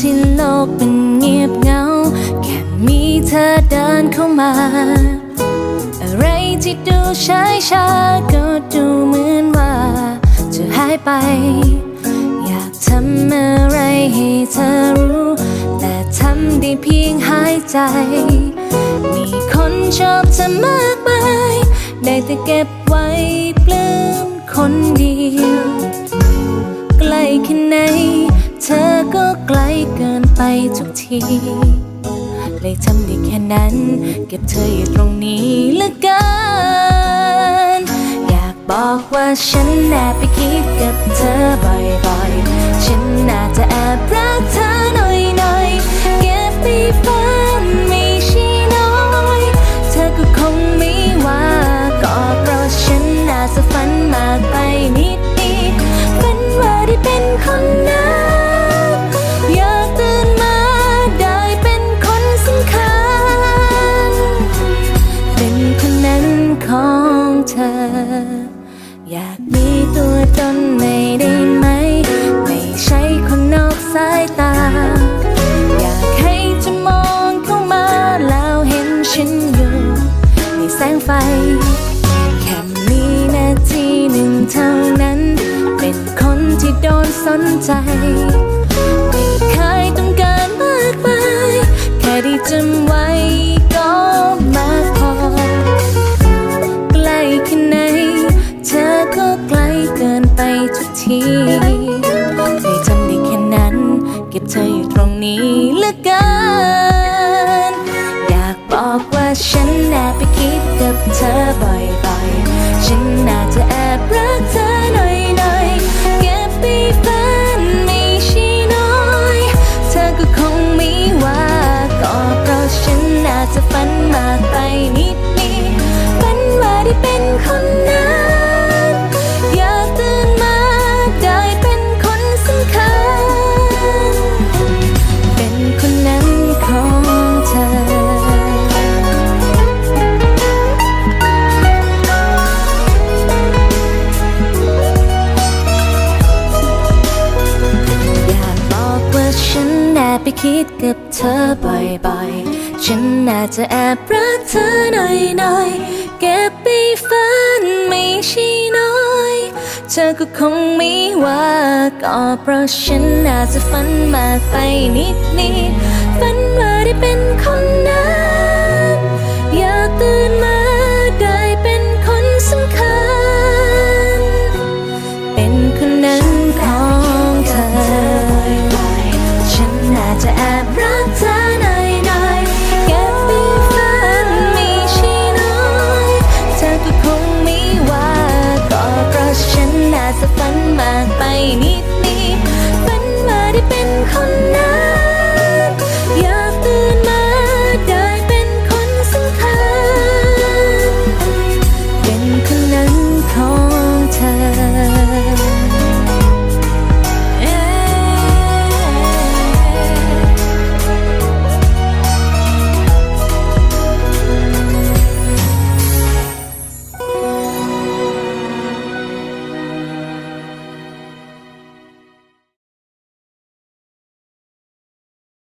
ที่โลกมันเงียบเหงา แค่มีเธอเดินเข้ามา อะไรที่ดูช้าช้าก็ดูเหมือนว่า จะหายไป อยากทำอะไรให้เธอรู้ แต่ทำได้เพียงหายใจ มีคนชอบเธอมากมายได้แต่เก็บไว้ปลื้มคนเดียว ใกล้แค่ไหน เกินไปทุกทีเลยทำได้แค่นั้น เก็บเธออยู่ตรงนี้ละกันอยากบอกว่าฉันแอบไปคิดกับเธอบ่อยๆ ฉันน่าจะแอบ ธอ อยากมีตัวตนไม่ได้ไหม ไม่ใช่คนนอกสายตา อยากให้เธอมองเข้ามาแล้วเห็นฉันอยู่ ในแสงไฟ แค่มีนาทีหนึ่งเท่านั้น เป็นคนที่โดนสนใจ ไม่เคยต้องการมากมาย แค่ได้จำไว้ ทุกทีได้ทำได้แค่นั้น เก็บเธออยู่ตรงนี้เหลือเกิน อยากบอกว่าฉันแอบไปคิดกับเธอบ่อยๆ ฉันน่าจะแอบรักเธอหน่อยๆ เก็บไปฝันไม่ใช่น้อย เธอก็คงไม่ว่า ก็เพราะฉันน่าจะฝันมากไปนิดนิดๆฝันว่าได้เป็นคนนั้น ไปคิดกับเธอบ่อยๆ ฉันน่าจะแอบรักเธอหน่อยๆ เก็บไปฝันไม่ใช่น้อย เธอก็คงไม่ว่าก็เพราะฉันน่าจะฝันมาไปนิดนิดฝันว่าได้เป็นคนนั้น อยากตื่นมา